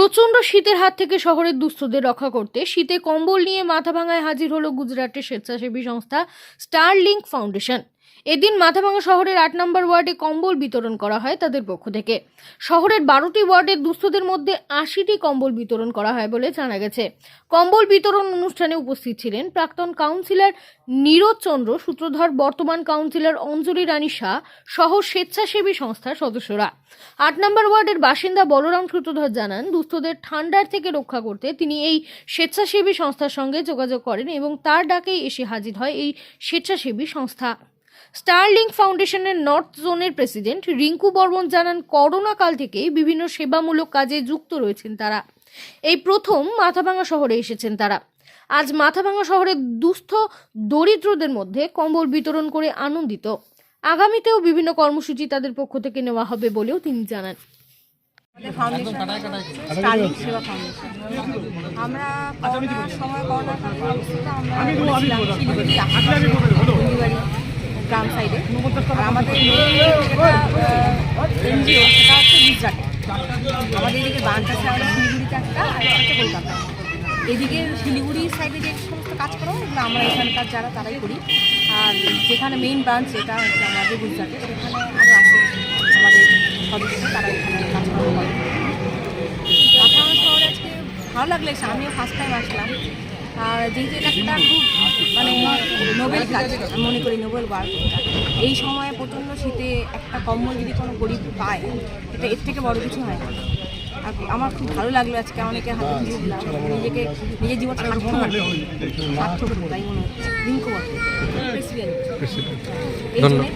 প্রচণ্ড শীতের হাত থেকে শহরের দুস্থদের রক্ষা করতে শীতে কম্বল নিয়ে মাথা ভাঙায় হাজির হলো গুজরাটের স্বেচ্ছাসেবী সংস্থা স্টার স্টারলিংক ফাউন্ডেশন। এদিন মাথাভাঙা শহরের আট নম্বর ওয়ার্ডে কম্বল বিতরণ করা হয় তাদের পক্ষ থেকে। শহরের বারোটি ওয়ার্ডের দুস্থদের মধ্যে আশিটি কম্বল বিতরণ করা হয় বলে জানা গেছে। কম্বল বিতরণ অনুষ্ঠানে উপস্থিত ছিলেন প্রাক্তন কাউন্সিলর নীরজ চন্দ্র, সূত্রধর বর্তমান কাউন্সিলর অঞ্জলি রানী শাহ সহ স্বেচ্ছাসেবী সংস্থার সদস্যরা। আট নম্বর ওয়ার্ডের বাসিন্দা বলরাম সূত্রধর জানান, দুস্থদের ঠান্ডার থেকে রক্ষা করতে তিনি এই স্বেচ্ছাসেবী সংস্থার সঙ্গে যোগাযোগ করেন এবং তার ডাকেই এসে হাজির হয় এই স্বেচ্ছাসেবী সংস্থা। স্টারলিংক ফাউন্ডেশনের নর্থ জোনের প্রেসিডেন্ট রিঙ্কু বর্মন জানান করোনা কাল থেকেই বিভিন্ন সেবামূলক কাজে যুক্ত রয়েছেন তারা। এই প্রথম মাথাভাঙা শহরে এসেছেন তারা। আজ মাথাভাঙা শহরের দুস্থ দরিদ্রদের মধ্যে কম্বল বিতরণ করে আনন্দিত। আগামীতেও বিভিন্ন কর্মসূচি তাদের পক্ষ থেকে নেওয়া হবে বলেও তিনি জানান। আমরা করোনার সময় করোনার আমরা গ্রাম সাইডে আর আমাদের এনজিও সেটা হচ্ছে গুজরাটে। আমাদের এদিকে ব্রাঞ্চ আছে আমাদের শিলিগুড়িতে একটা আর হচ্ছে কলকাতা। এদিকে শিলিগুড়ি সাইডে যে সমস্ত কাজ করো এগুলো আমরা এখানকার যারা তারাই করি। আর যেখানে মেইন ব্রাঞ্চ এটা হচ্ছে আমাদের গুজরাটে। সেখানে আরও আছে আমাদের সদস্য তারা এখানে কাজকর্ম করে মাথাভাঙা শহরে আজকে ভালো লাগলে আমিও ফার্স্ট টাইম আসলাম। যেহেতু এটা একটা খুব মানে নোবেল কাজ আমি মনে করি নোবেল ওয়ার্ক এই সময়ে প্রচণ্ড শীতে একটা কম্বল যদি কোনো গরিব পায় এটা এর থেকে বড় কিছু হয় না। আর আমার খুব ভালো লাগল আজকে অনেকে হাতে তুলে দিলাম নিজেকে নিজের জীবন সার্থক সার্থক তাই মনে হচ্ছে। রিঙ্কু জন্যই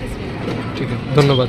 ঠিক আছে ধন্যবাদ।